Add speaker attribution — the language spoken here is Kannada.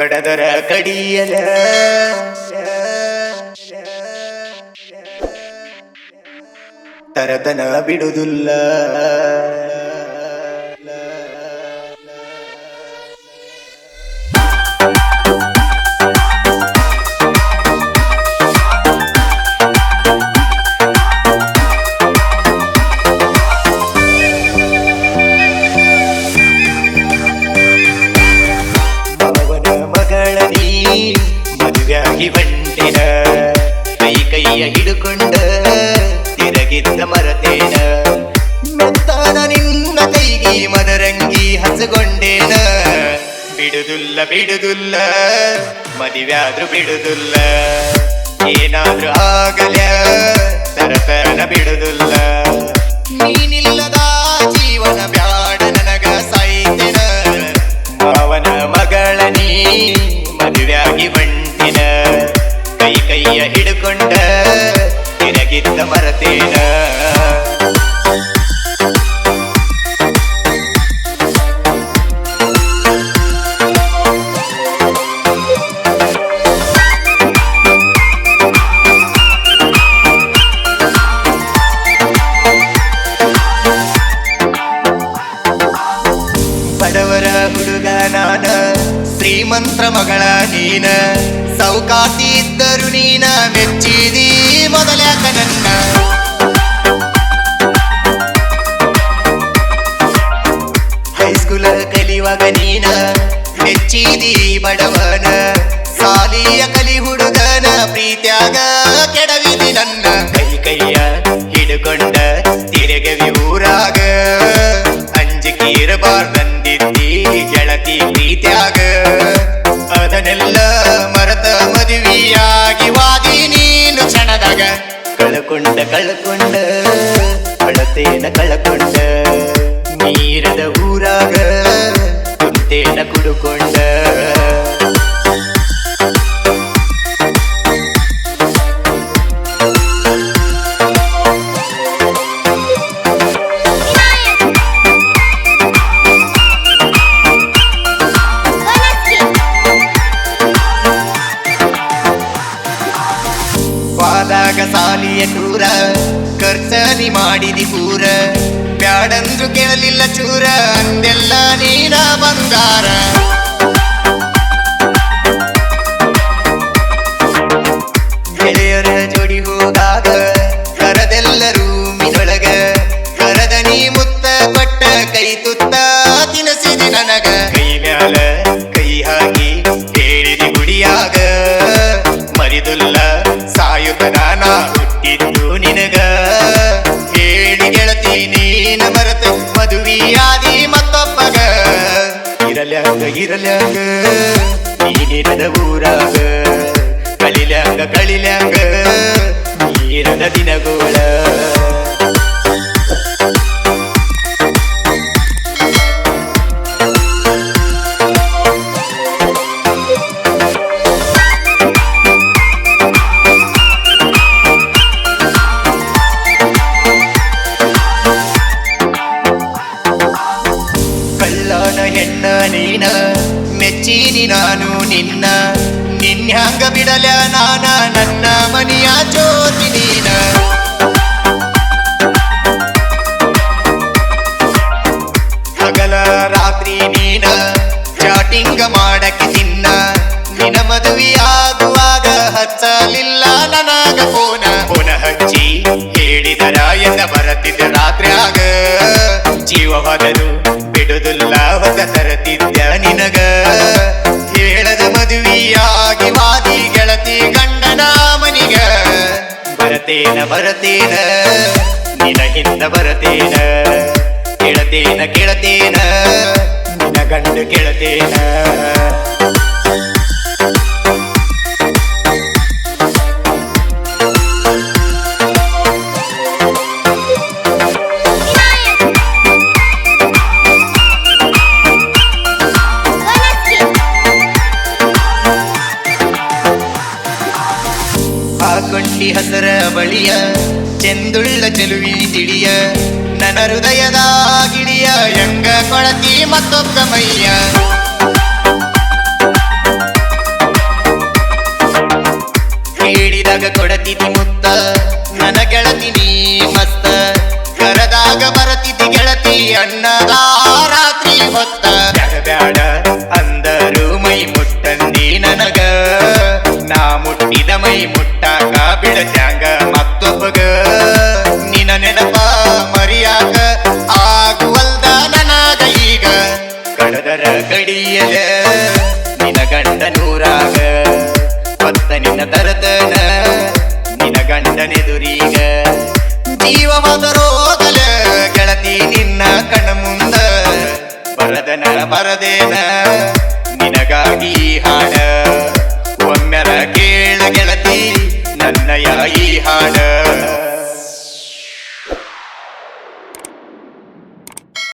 Speaker 1: ಕಡದರ ಕಡಿಯಲ. ತರತನ ಬಿಡುದಿಲ್ಲ. ಬಿಡುದಿಲ್ಲ ಮದುವೆ ಮದುವೆಯಾದ್ರೂ ಬಿಡುದುಲ್ಲ. ಏನಾದ್ರೂ ಆಗಲ ತರತನ ಬಿಡುದುಲ್ಲ. ನೀನಿಲ್ಲದ ಜೀವನ ಬ್ಯಾಡ ನನಗ ಸೈತಿನ ಅವನ ಮಗಳ ನೀ ಮದುವೆಯಾಗಿ ಬಂಟಿನ ಕೈ ಕೈಯ ಹಿಡ್ಕೊಂಡ ತಿರಗಿದ್ದ ಮರತೇನ? ಹುಡುಗ ನಾನ ಶ್ರೀಮಂತ್ರ ಮಗಳ ನೀನ. ಸೌಕಾತಿ ಇದ್ದರು ನೀನ ಮೆಚ್ಚಿದಿ ಮೊದಲಾಕ ನನ್ನ ಹೈಸ್ಕೂಲ ಕಲಿಯುವಾಗ ನೀನ ಮೆಚ್ಚಿದಿ ಬಡವನ ಕ್ಷಣದಾಗ ಕಳ್ಕೊಂಡ ಕಳ್ಕೊಂಡ ಅಳತೇನ ಕಳ್ಕೊಂಡ. ನೀರದ ಊರಾಗ ವಾದಾಗ ಸಾಲಿಯ ಟೂರ ಖರ್ಚನಿ ಮಾಡಿದಿ ಪೂರ. ಬ್ಯಾಡಂದ್ರು ಕೇಳಲಿಲ್ಲ ಚೂರ ಅಂದೆಲ್ಲ ನೀನ ಬಂಗಾರ. ನೀನ ಬರತ ಮದುವೆಯಾದಿ ಮತ್ತೊಬ್ಬಗ. ಇರಲ್ಯಾಂಗ ಇರಲ್ಯಾಂಗ ನೀನಿರದ ಊರಾಗ. ಕಳಿಲ್ಯಾಂಗ ಕಳಿಲ್ಯಾಂಗ ನೀರದ ದಿನಗೋಳ. ಕಳ್ಳನ ಹೆಣ್ಣ ನೀನ, ಮೆಚ್ಚೀನಿ ನಾನು ನಿನ್ನ. ನಿನ್ಯಾಂಗ ಬಿಡಲ ನಾನ, ನನ್ನ ಮನೆಯ ಜ್ಯೋತಿ ನೀನ. ಹಗಲ ರಾತ್ರಿ ನೀನ, ಚಾಟಿಂಗ ಮಾಡಕ್ಕೆ ನಿನ್ನ. ನಿನ ಮದುವೆಯಾಗುವಾಗ ಹಚ್ಚಲಿಲ್ಲ ನನಗ ಫೋನ. ಫೋನ ಹಚ್ಚಿ ಹೇಳಿದರ ಎಂದ ಬರತಿದ್ದ ಬರತೇನ ಬರತೇನ? ನಿನ ಹಿಂದ ಬರತೇನ? ಕೇಳತೇನ ಕೇಳತೇನ? ನಿನ ಗಂಡು ಕೇಳತೇನ? ಆ ಕೊಂಡಿ ಹಸರ ಬಳಿಯ, ಚೆಂದುಳ್ಳ ಚೆಲುವಿ ತಿಳಿಯ ನನ್ನ ಹೃದಯದ ಗಿಳಿಯ ಹೆಂಗ ಕೊಳತಿ ಮತ್ತೊಬ್ಬ ಮೈಯ. ಕೇಳಿದಾಗ ಕೊಡತಿದಿ ಮುತ್ತ ನನ ಗೆಳತಿ ನೀ ಮಸ್ತ ಕರದಾಗ ಬರತಿದಿ ಗೆಳತಿ ಅಣ್ಣದ ರಾತ್ರಿ ಹೊತ್ತ. ಮೈ ಮುಟ್ಟಾಕ ಬಿಡತ್ಯಾಂಗ ಮತ್ತೊಬ್ಬಗ ನಿನ ನೆನಪ ಮರಿಯಾಗ ಆಗುವಲ್ದ ನನಗ ಈಗ ಕಡದರ ಗಡಿಯಲ ನಿನ ಗಂಡ ನೂರಾಗ ಮತ್ತ ನಿನ್ನ ತರತನ ನಿನ ಗಂಡನೆದುರೀಗ. ಜೀವ ಹೋದರೋಗಲ ಗೆಳತಿ ನಿನ್ನ ಕಣ ಮುಂದ, ಬರದನ ಬರದೇನ ನಿನಗಾಗಿ ಹಾಡ. ಈ ಹಾಡ